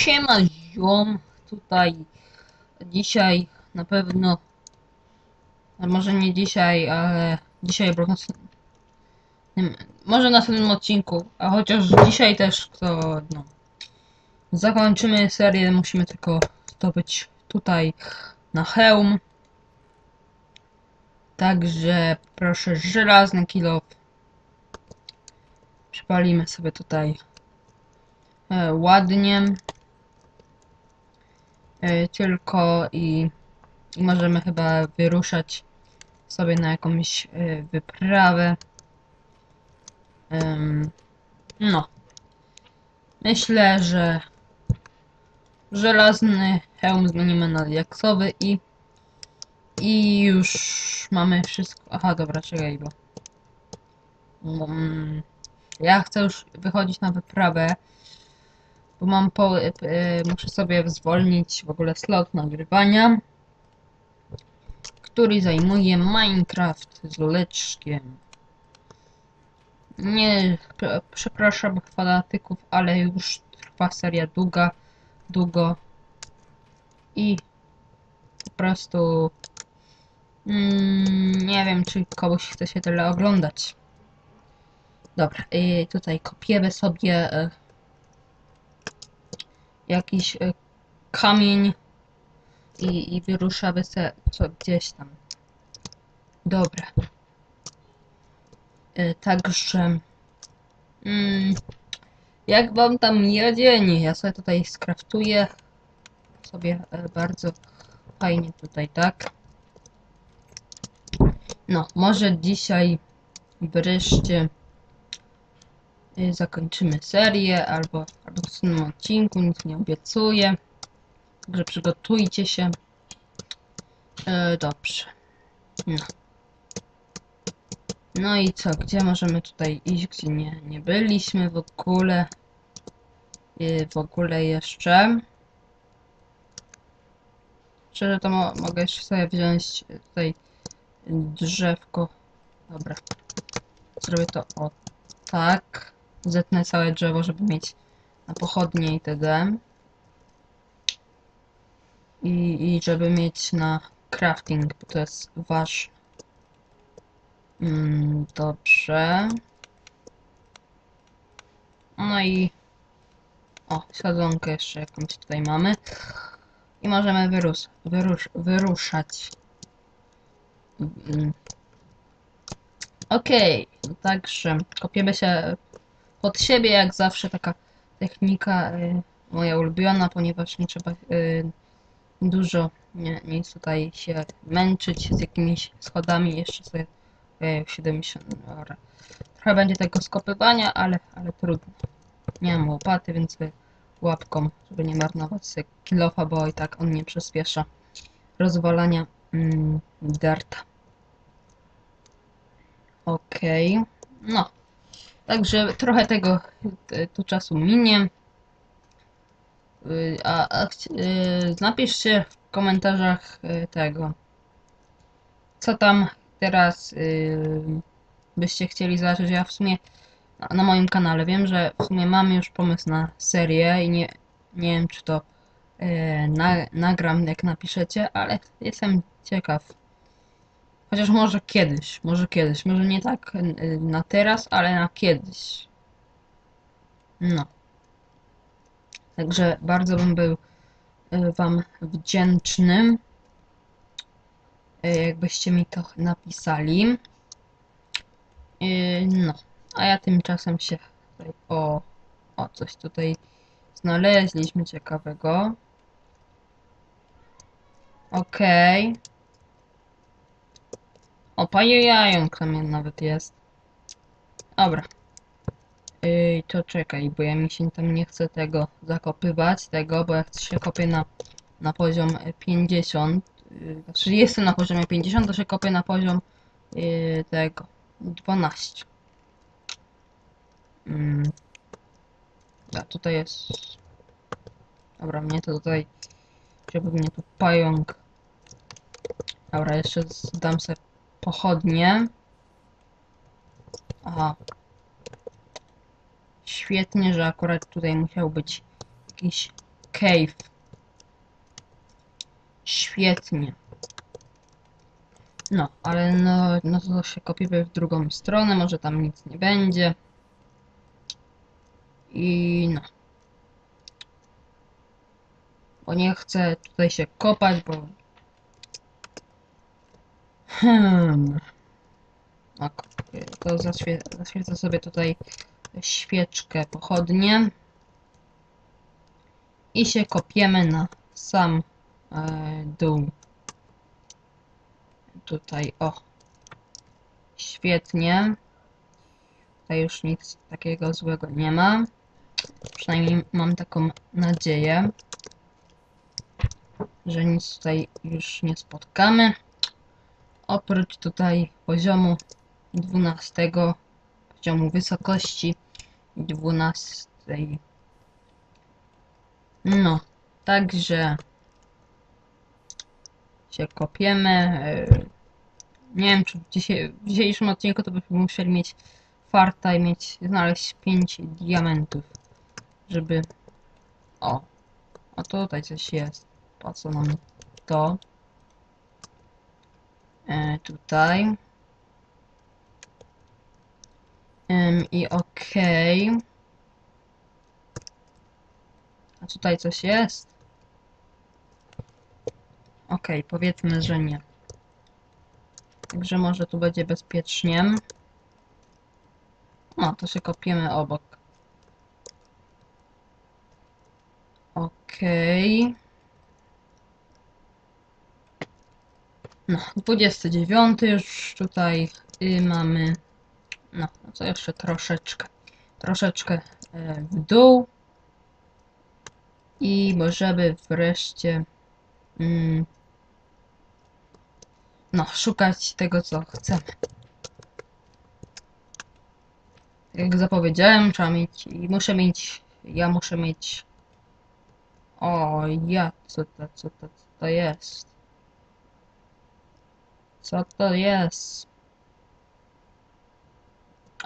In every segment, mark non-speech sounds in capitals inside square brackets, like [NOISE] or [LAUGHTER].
Siema ziom, tutaj dzisiaj na pewno, może nie dzisiaj, ale dzisiaj nie, może w następnym odcinku, a chociaż dzisiaj też to no, zakończymy serię, musimy tylko zdobyć tutaj na hełm. Także proszę żelazny kilo. Przypalimy sobie tutaj e, ładnie. E, tylko i, możemy chyba wyruszać sobie na jakąś e, wyprawę. No. Myślę, że żelazny hełm zmienimy na jaksowy i i już mamy wszystko. Aha, dobra, czekaj, bo. Mm, ja chcę już wychodzić na wyprawę, bo mam po. e, muszę sobie zwolnić w ogóle slot nagrywania, który zajmuje Minecraft z Leczkiem. Nie, przepraszam fanatyków, ale już trwa seria długa, długo i po prostu Mm, nie wiem, czy komuś chce się tyle oglądać. Dobra, i tutaj kopiemy sobie e, jakiś e, kamień i, i wyruszamy se co gdzieś tam. Dobra. E, także mm, jak wam tam jedzie? Nie, ja sobie tutaj skraftuję sobie e, bardzo fajnie tutaj, tak? No, może dzisiaj wreszcie zakończymy serię, albo, albo w następnym odcinku, nic nie obiecuję. Także przygotujcie się. E, dobrze. No. No i co, gdzie możemy tutaj iść, gdzie nie, nie byliśmy w ogóle? Y, w ogóle jeszcze. Szczerze to mo mogę jeszcze sobie wziąć tutaj drzewko. Dobra. Zrobię to o tak. Zetnę całe drzewo, żeby mieć na pochodnie itd. I, I żeby mieć na crafting, bo to jest ważne. Mm, dobrze. No i o, sadzonkę jeszcze jakąś tutaj mamy. I możemy wyrus, wyrusz, wyruszać. Mm. Okej, no także kopiemy się pod siebie, jak zawsze taka technika y, moja ulubiona, ponieważ nie trzeba y, dużo nie, nic tutaj się męczyć z jakimiś schodami, jeszcze sobie y, 70, dobra. Trochę będzie tego skopywania, ale, ale trudno. Nie mam łopaty, więc łapką, żeby nie marnować sobie kilofa, bo i tak on nie przyspiesza rozwalania mm, darta. Okej. No. Także trochę tego e, tu czasu minie. Y, A, a y, napiszcie w komentarzach tego, co tam teraz byście chcieli zobaczyć. Ja w sumie na, moim kanale wiem, że w sumie mam już pomysł na serię i nie, nie wiem, czy to na, nagram, jak napiszecie, ale jestem ciekaw. Chociaż może kiedyś, może kiedyś, może nie tak y, na teraz, ale na kiedyś. No. Także bardzo bym był y, Wam wdzięczny, y, jakbyście mi to napisali. No, a ja tymczasem się o, o coś tutaj znaleźliśmy ciekawego. Okej. O, pajajająk tam nawet jest. Dobra. Yy, to czekaj, bo ja mi się tam nie chcę tego zakopywać, tego, bo jak się kopię na, na poziom 50, yy, znaczy jestem na poziomie 50, to się kopię na poziom yy, tego 12. Mm. A tutaj jest. Dobra, mnie to tutaj. Żeby mnie tu pająk. Dobra, jeszcze zdam sobie pochodnie. Aha. Świetnie, że akurat tutaj musiał być jakiś cave. Świetnie. No, ale no, no to się kopiemy w drugą stronę, może tam nic nie będzie. I no. Bo nie chcę tutaj się kopać, bo... Hmm. Ok, to zaświe zaświecę sobie tutaj świeczkę pochodnie. I się kopiemy na sam e, dół. Tutaj, o. Świetnie. Tutaj już nic takiego złego nie ma. Przynajmniej mam taką nadzieję, że nic tutaj już nie spotkamy. Oprócz tutaj poziomu 12, poziomu wysokości 12. No, także się kopiemy. e, Nie wiem, czy w, dzisiaj, w dzisiejszym odcinku to byśmy musieli mieć farta i mieć, znaleźć 5 diamentów, żeby... O, a tutaj coś jest. Po co nam to? E, tutaj. I okej. A tutaj coś jest? Okej, powiedzmy, że nie. Także może tu będzie bezpiecznie. No, to się kopiemy obok. Okej. No, 29 już tutaj y, mamy. No, no co jeszcze troszeczkę. Troszeczkę e, w dół. I możemy wreszcie. Mm, no, szukać tego, co chcemy. Jak zapowiedziałem, trzeba mieć. Muszę mieć. Ja muszę mieć. O, ja, co to, co to, co to jest? Co to jest?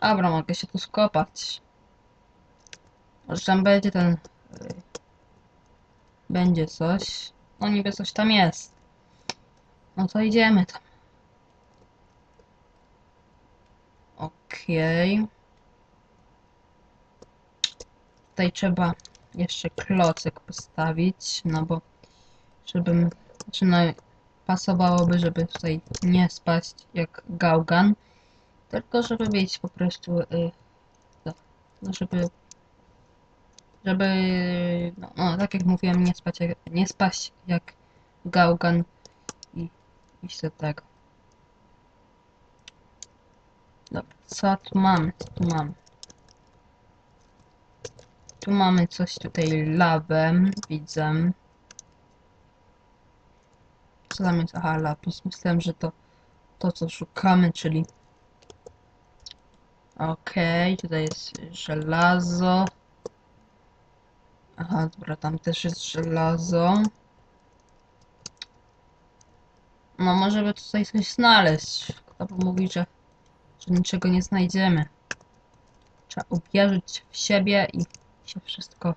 Dobra, mogę się tu skopać. Może tam będzie ten... y, Będzie coś. No niby coś tam jest. No to idziemy tam. Okej. Tutaj trzeba jeszcze klocek postawić, no bo żebym, znaczy no pasowałoby, żeby tutaj nie spaść jak gałgan, tylko żeby mieć po prostu, y, no, żeby, żeby, no, no tak jak mówiłem, nie spać jak, nie spaść jak gałgan i iść do tego. Dobra, co tu mamy? Co tu mamy? Tu mamy coś tutaj lawę, widzę. Co tam jest? Aha, lapis. Myślałem, że to to, co szukamy, czyli... Okej, tutaj jest żelazo. Aha, dobra, tam też jest żelazo. No, może by tutaj coś znaleźć. Kto mówi, że, że niczego nie znajdziemy. Trzeba uwierzyć w siebie i się wszystko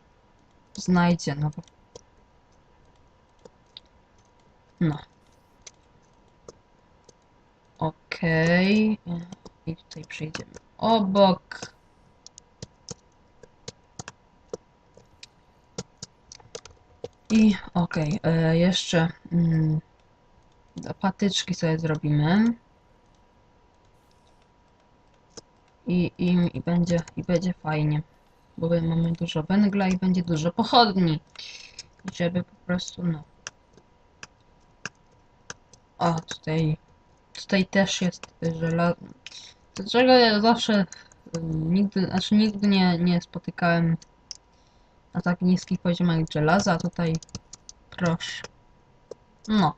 znajdzie, no bo... No. Okej. I tutaj przejdziemy obok. I okej, e, jeszcze mm, patyczki sobie zrobimy. I, i, I będzie i będzie fajnie, bo mamy dużo węgla i będzie dużo pochodni, żeby po prostu no. O, tutaj tutaj też jest żelazo. Dlaczego ja zawsze y, nigdy, znaczy nigdy nie, nie spotykałem na tak niskich poziomach żelaza, a tutaj proszę. No.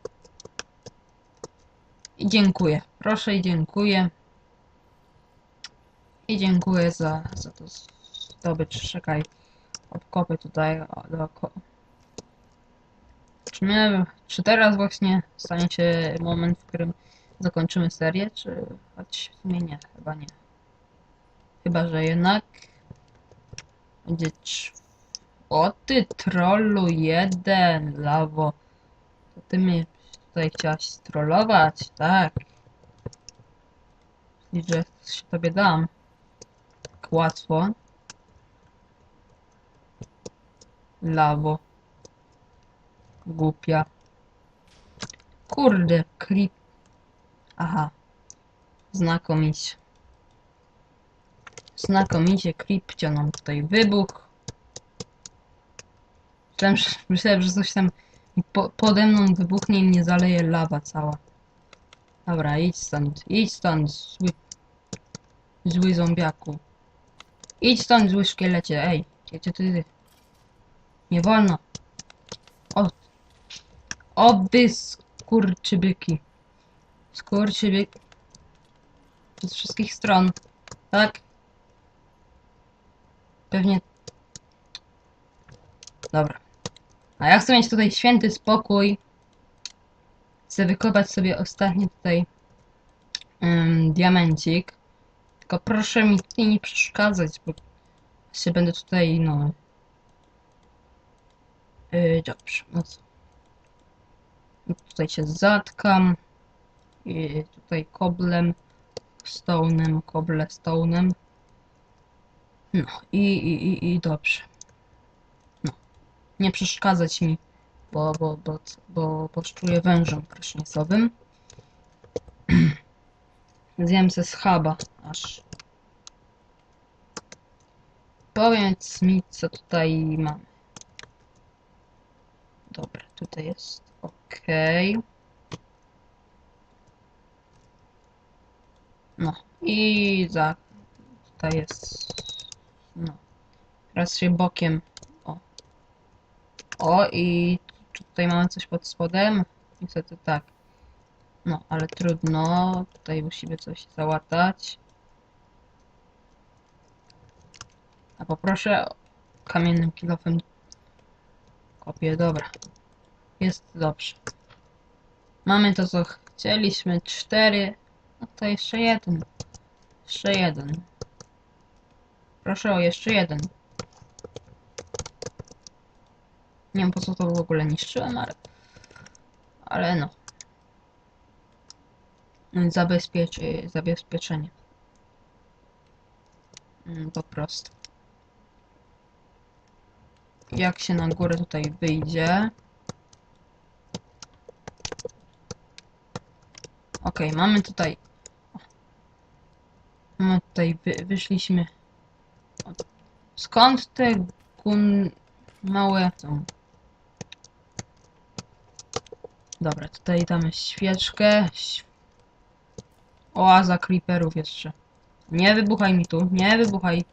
I dziękuję. Proszę i dziękuję. I dziękuję za, za to zdobycz. Czekaj. Obkopy tutaj dookoła. Czy, my, czy teraz właśnie stanie się moment, w którym zakończymy serię, czy choć w sumie nie, chyba nie. Chyba, że jednak będzie O ty trollu jeden, lawo. To ty mnie tutaj chciałaś strollować, tak? I że się tobie dam. Tak łatwo. Lawo. Głupia. Kurde, creep. Aha. Znakomicie. Znakomicie Kripcio nam tutaj wybuch. Myślałem, że, myślałem, że coś tam po, pode mną wybuchnie i mnie zaleje lawa cała. Dobra, idź stąd, idź stąd, zły, zły zombiaku. Idź stąd, zły szkielecie, ej, gdzie ty, ty? Nie wolno. O, o wy skurczybyki. Skurczybyki. Z wszystkich stron, tak? Pewnie. Dobra. A ja chcę mieć tutaj święty spokój. Chcę wykopać sobie ostatni tutaj ym, diamencik. Tylko proszę mi tutaj nie przeszkadzać, bo się będę tutaj, no. Yy, dobrze, no co. Tutaj się zatkam. I tutaj koblem, stone'em, koble stone'em. No i, i, i, i dobrze. No. Nie przeszkadzać mi, bo, bo, bo, bo poszczuję wężem prysznicowym. [CLEARS THROAT] Zjem ze schaba aż. Powiedz mi, co tutaj mamy. Dobra, tutaj jest. Okej. No i za. Tutaj jest. No. Teraz się bokiem. O. O i tutaj mamy coś pod spodem? Niestety tak. No, ale trudno. Tutaj musimy coś załatać. A poproszę kamiennym kilofem kopię. Dobra. Jest dobrze. Mamy to, co chcieliśmy. Cztery. No to jeszcze jeden. Jeszcze jeden. Proszę o jeszcze jeden. Nie wiem po co to w ogóle niszczyłem, ale... Ale no. Zabezpiecz... Zabezpieczenie. Mm, Po prostu. Jak się na górę tutaj wyjdzie... Okej, mamy tutaj... Mamy tutaj... Wy, wyszliśmy... Skąd te gun... małe są? Dobra, tutaj damy świeczkę. Oaza creeperów jeszcze. Nie wybuchaj mi tu, nie wybuchaj.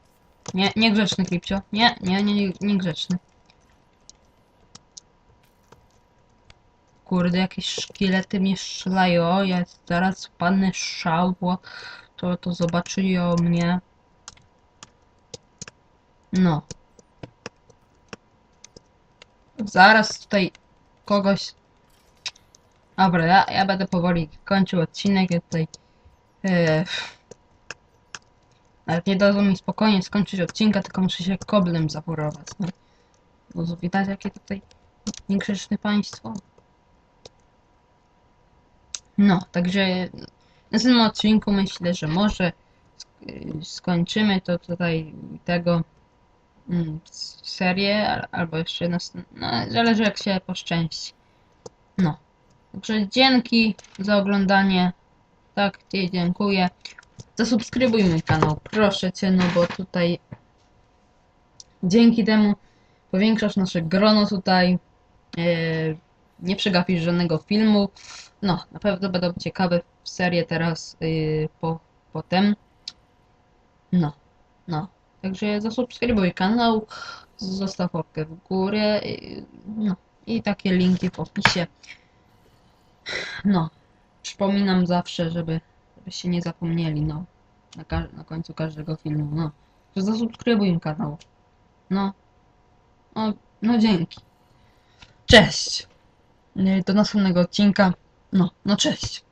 Nie, niegrzeczny Kripcio. Nie, nie, nie, nie, niegrzeczny. Kurde, jakieś szkielety mnie strzelają. Ja zaraz padnę szał, bo to, to zobaczyli o mnie. No. Zaraz tutaj kogoś... Dobra, ja, ja będę powoli kończył odcinek. Ja tutaj... E... Nawet nie dadzą mi spokojnie skończyć odcinka, tylko muszę się koblem zamurować. No. Widać jakie tutaj niegrzeczne państwo. No, także w następnym odcinku myślę, że może sk- skończymy to tutaj tego mm, serię, al- albo jeszcze następną. No, zależy jak się poszczęści. No. Także dzięki za oglądanie. Tak, dziękuję. Zasubskrybuj mój kanał, proszę Cię, no bo tutaj dzięki temu powiększasz nasze grono tutaj. E, nie przegapisz żadnego filmu. No, na pewno będą ciekawe serie teraz yy, po, potem. No, no. Także zasubskrybuj kanał, zostaw łapkę w górę. Yy, no, i takie linki w opisie. No, przypominam zawsze, żeby, żebyście nie zapomnieli, no. Na, na końcu każdego filmu, no. Zasubskrybuj kanał. No. No, no dzięki. Cześć. Do następnego odcinka. No, no cześć.